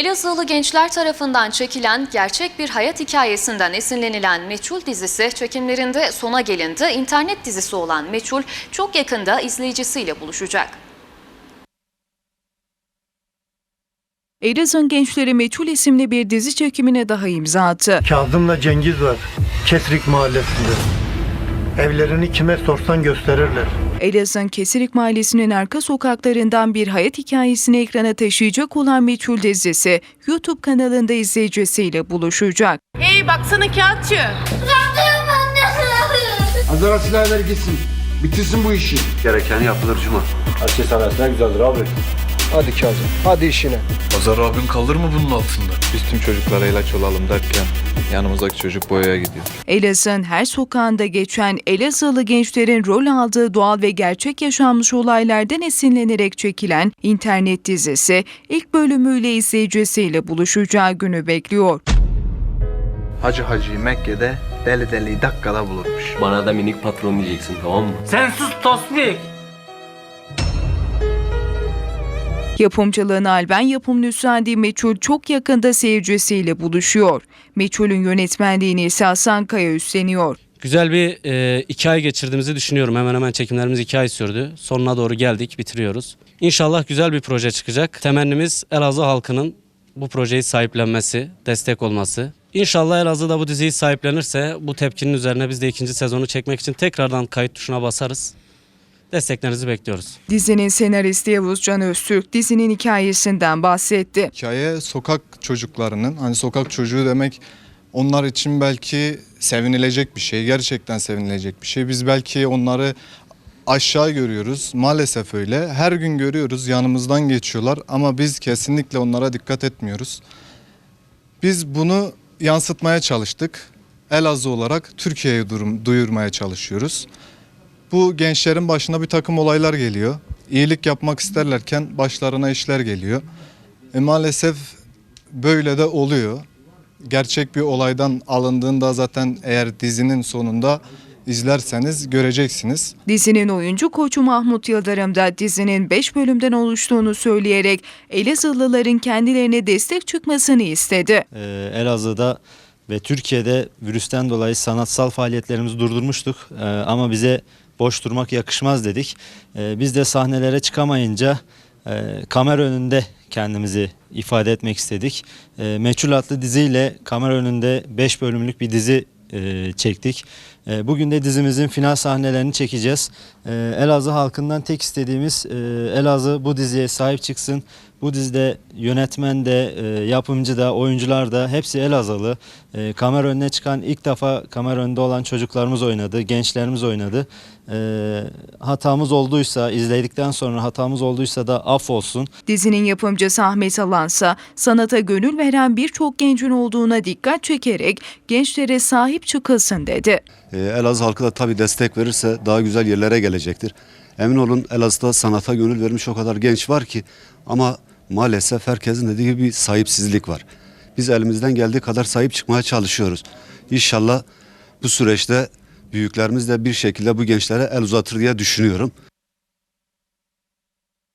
Elazığlı gençler tarafından çekilen gerçek bir hayat hikayesinden esinlenilen Meçhul dizisi çekimlerinde sona gelindi. İnternet dizisi olan Meçhul çok yakında izleyicisiyle buluşacak. Elazığ gençleri Meçhul isimli bir dizi çekimine daha imza attı. Kazım'la Cengiz var. Kesrik mahallesinde. Evlerini kime sorsan gösterirler. Elazığ Kesirik Mahallesi'nin arka sokaklarından bir hayat hikayesini ekrana taşıyacak olan Meçhul dizisi YouTube kanalında izleyicisiyle buluşacak. Hey baksana kağıtçı. Azara silah ver gitsin. Bitirsin bu işi. Gereken yapılır Cuma. Açı sanatına güzeldir abi. Hadi Kazım. Hadi işine. Pazar abim kalır mı bunun altında? Biz tüm çocuklara ilaç olalım derken yanımızdaki çocuk boyaya gidiyor. Elazığ'ın her sokağında geçen Elazığlı gençlerin rol aldığı doğal ve gerçek yaşanmış olaylardan esinlenerek çekilen internet dizisi ilk bölümüyle izleyicisiyle buluşacağı günü bekliyor. Hacı Hacı'yı Mekke'de deli deli dakikada bulurmuş. Bana da minik patron diyeceksin tamam mı? Sen sus tosbik. Yapımcılığını Alben yapımını üstlendiği Meçhul çok yakında seyircisiyle buluşuyor. Meçhul'ün yönetmenliğini ise Hasan Kaya üstleniyor. Güzel bir e, iki ay geçirdiğimizi düşünüyorum. Hemen hemen çekimlerimiz iki ay sürdü. Sonuna doğru geldik, bitiriyoruz. İnşallah güzel bir proje çıkacak. Temennimiz Elazığ halkının bu projeyi sahiplenmesi, destek olması. İnşallah Elazığ da bu diziyi sahiplenirse bu tepkinin üzerine biz de ikinci sezonu çekmek için tekrardan kayıt tuşuna basarız. Desteklerinizi bekliyoruz. Dizinin senaristi Yavuz Can Öztürk dizinin hikayesinden bahsetti. Hikaye sokak çocuklarının hani sokak çocuğu demek onlar için belki sevinilecek bir şey. Gerçekten sevinilecek bir şey. Biz belki onları aşağı görüyoruz. Maalesef öyle. Her gün görüyoruz. Yanımızdan geçiyorlar ama biz kesinlikle onlara dikkat etmiyoruz. Biz bunu yansıtmaya çalıştık. Elazığ olarak Türkiye'ye durum- duyurmaya çalışıyoruz. Bu gençlerin başına bir takım olaylar geliyor. İyilik yapmak isterlerken başlarına işler geliyor. E maalesef böyle de oluyor. Gerçek bir olaydan alındığında zaten eğer dizinin sonunda izlerseniz göreceksiniz. Dizinin oyuncu koçu Mahmut Yıldırım da dizinin 5 bölümden oluştuğunu söyleyerek Elazığlıların kendilerine destek çıkmasını istedi. Ee, Elazığ'da ve Türkiye'de virüsten dolayı sanatsal faaliyetlerimizi durdurmuştuk Ee, ama bize boş durmak yakışmaz dedik. Ee, biz de sahnelere çıkamayınca e, kamera önünde kendimizi ifade etmek istedik. E, Meçhul adlı diziyle kamera önünde 5 bölümlük bir dizi e, çektik. E, bugün de dizimizin final sahnelerini çekeceğiz. E, Elazığ halkından tek istediğimiz e, Elazığ bu diziye sahip çıksın. Bu dizide yönetmen de, e, yapımcı da, oyuncular da hepsi Elazığlı. E, kamera önüne çıkan ilk defa kamera önünde olan çocuklarımız oynadı, gençlerimiz oynadı. E, hatamız olduysa, izledikten sonra hatamız olduysa da af olsun. Dizinin yapımcısı Ahmet Alansa sanata gönül veren birçok gencin olduğuna dikkat çekerek gençlere sahip çıkılsın dedi. Ee, Elazığ halkı da tabii destek verirse daha güzel yerlere gelecektir. Emin olun Elazığ'da sanata gönül vermiş o kadar genç var ki ama maalesef herkesin dediği gibi bir sahipsizlik var. Biz elimizden geldiği kadar sahip çıkmaya çalışıyoruz. İnşallah bu süreçte büyüklerimiz de bir şekilde bu gençlere el uzatır diye düşünüyorum.